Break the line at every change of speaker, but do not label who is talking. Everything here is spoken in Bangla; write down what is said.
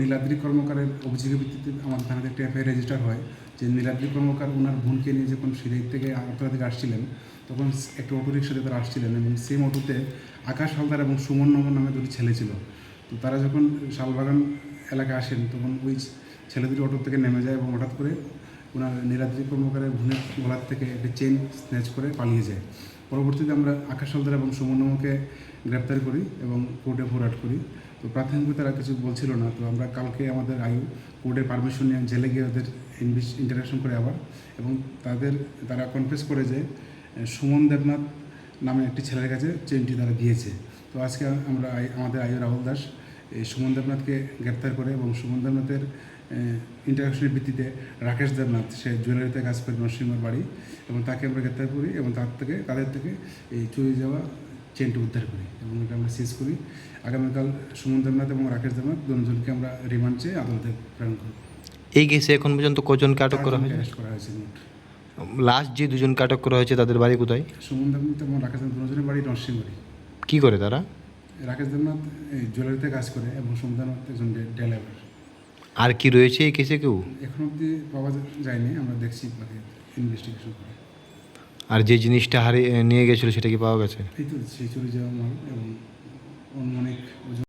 নীলাদ্রি কর্মকারের অভিযোগের ভিত্তিতে আমাদের থানাতে একটা এফআইআর রেজিস্টার হয়। যে নীলাদ্রি কর্মকার ওনার বোনকে নিয়ে যখন সিলেট থেকে আগরতলা থেকে আসছিলেন, তখন একটা অটো রিক্সাতে তারা আসছিলেন এবং সেম অটোতে আকাশ হালদার এবং সুমন নমন নামে দুটি ছেলে ছিল। তো তারা যখন শালবাগান এলাকায় আসেন, তখন ওই ছেলে দুটি অটো থেকে নেমে যায় এবং হঠাৎ করে ওনার নীলাদ্রি কর্মকারের বোনের গলার থেকে একটা চেন স্ন্যাচ করে পালিয়ে যায়। পরবর্তীতে আমরা আকাশ হালদার এবং সুমন নমকে গ্রেপ্তার করি এবং কোর্টে ফরওয়ার্ড করি। তো প্রাথমিকভাবে তারা কিছু বলছিল না। তো আমরা কালকে আমাদের আয়ু কোর্টে পারমিশন নিয়ে জেলে গিয়ে ওদের ইন্টারাকশন করে আবার এবং তাদের, তারা কনফেস করে যে সুমন দেবনাথ নামে একটি ছেলের কাছে চেনটি তারা দিয়েছে। তো আজকে আমরা আমাদের আয়ু রাহুল দাস, এই সুমন দেবনাথকে গ্রেপ্তার করে এবং সুমন দেবনাথের ইন্টারাকশনের ভিত্তিতে রাকেশ দেবনাথ সে জুয়েলারিতে কাজ করে নরসিংহর বাড়ি এবং তাকে আমরা গ্রেপ্তার করি এবং তার থেকে তাদের থেকে এই চুরি যাওয়া চেনটি উদ্ধার করি এবং এটা আমরা সিজ করি। আগামীকাল সুমন দেবনাথ এবং রাকেশ দেবনাথ দুজনকে আমরা রিমান্ড চেয়ে আদালতে প্রেরণ করি।
এই কেসে এখন পর্যন্ত কজনকে আটক করা হয়েছে? লাস্ট যে দুজনকে আটক করা হয়েছে তাদের বাড়ি কোথায়?
সুমন দেবনাথ এবং রাকেশ দেবনাথ দুজনের বাড়ি নরসিংহবাড়ি
কি করে তারা?
রাকেশ দেবনাথ এই জুয়েলারিতে কাজ করে এবং সুমন দেবনাথ একজন ডেলাইভার।
আর কি রয়েছে এই কেসে কেউ?
এখন অবধি পাওয়া যায়নি আমরা দেখছি ইনভেস্টিগেশন করে।
আর যে জিনিসটা হারিয়ে নিয়ে গেছিল সেটা কি পাওয়া গেছে?
এই তো সেই চুরি যাওয়া মাল এবং ওজন